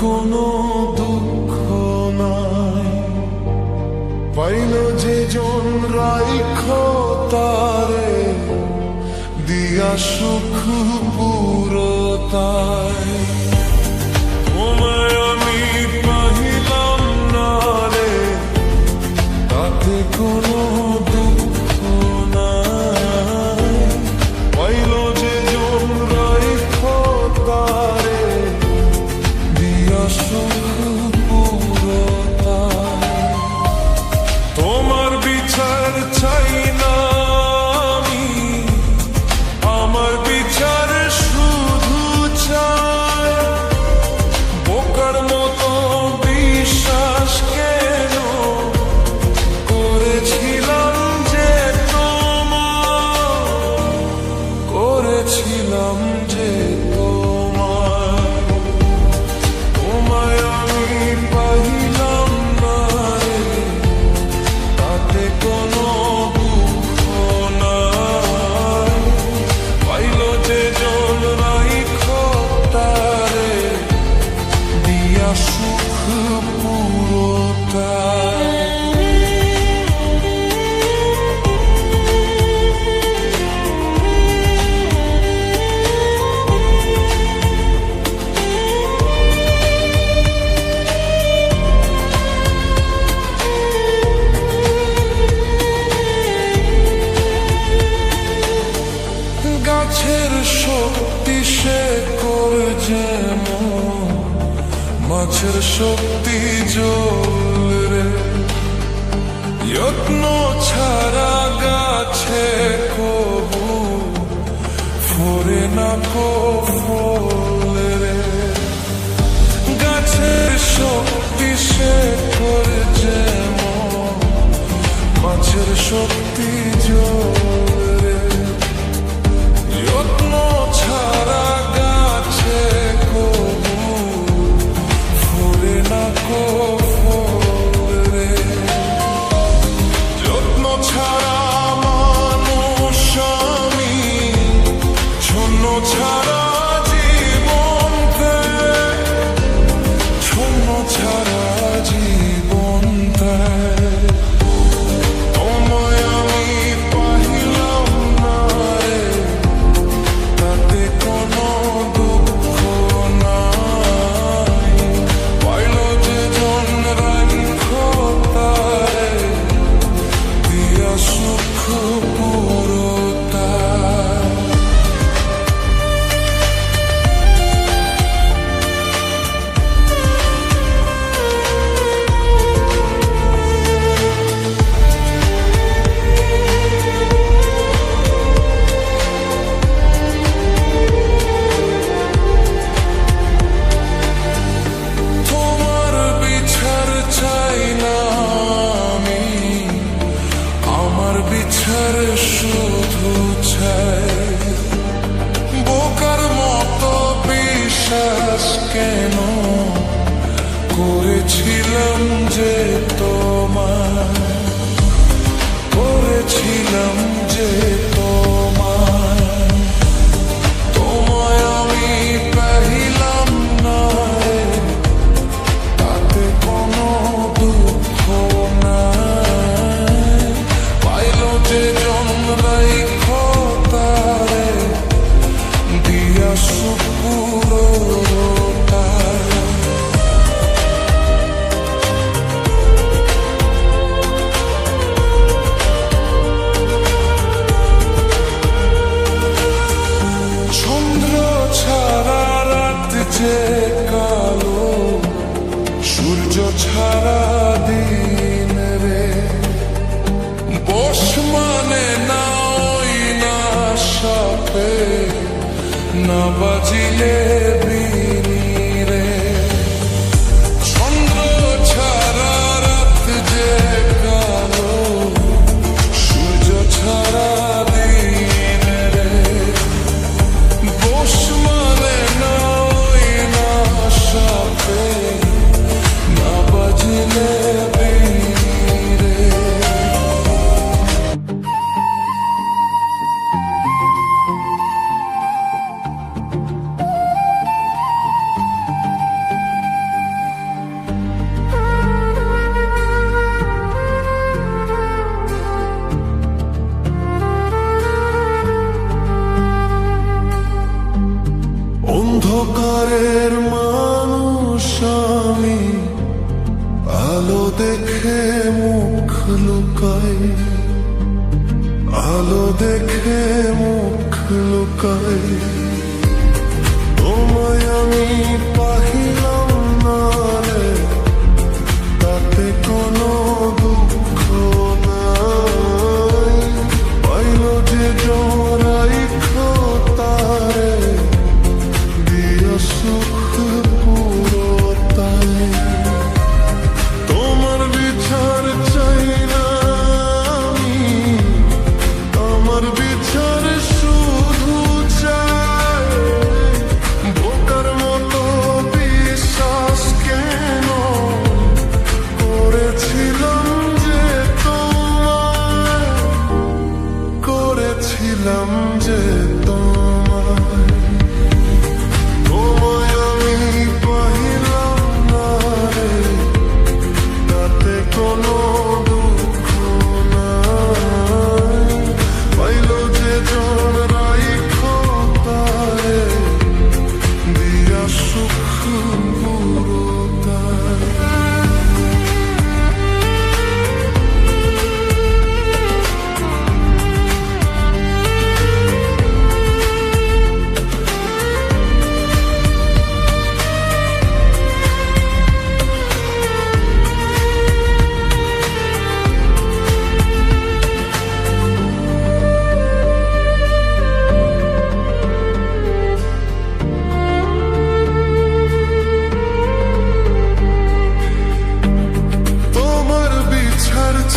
কোনো দুঃখ নাই। পাইল যে জন রাইখ তারে দিয়া সুখ পুরতায়। গাছের শক্তি জল রে যত্ন ছাড়া গাছে কবু ফোরে না কো ফল রে। গাছের শক্তি সে করে যেমন গাছের শক্তি বোকার মতো বিশ্বাস কেন করেছিলাম যে তোমার করেছিলাম যে Yeah. অন্ধকারের মানুষ আমি আলো দেখে মুখ লুকাই। আলো দেখে মুখ লুকাই। তোমায় আমি come to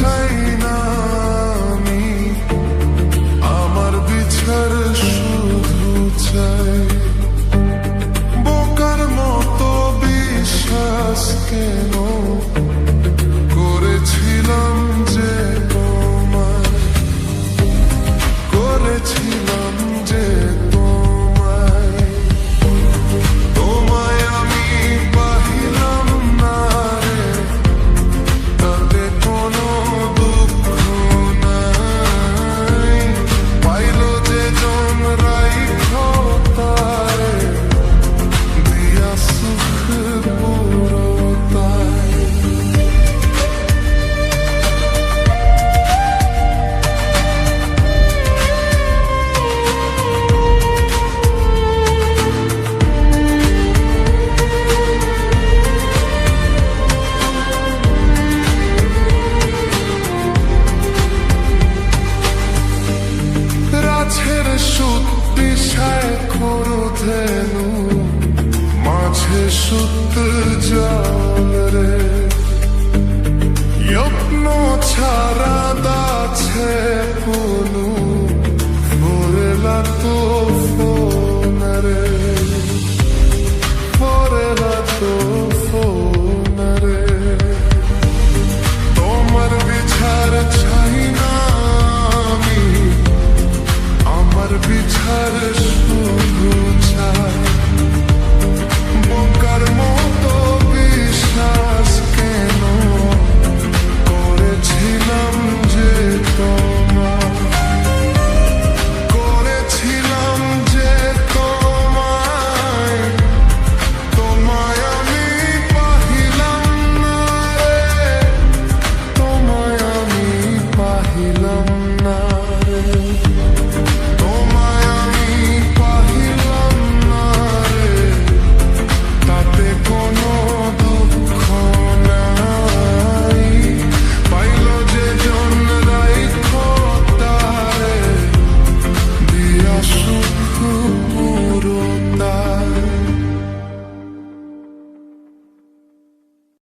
time tu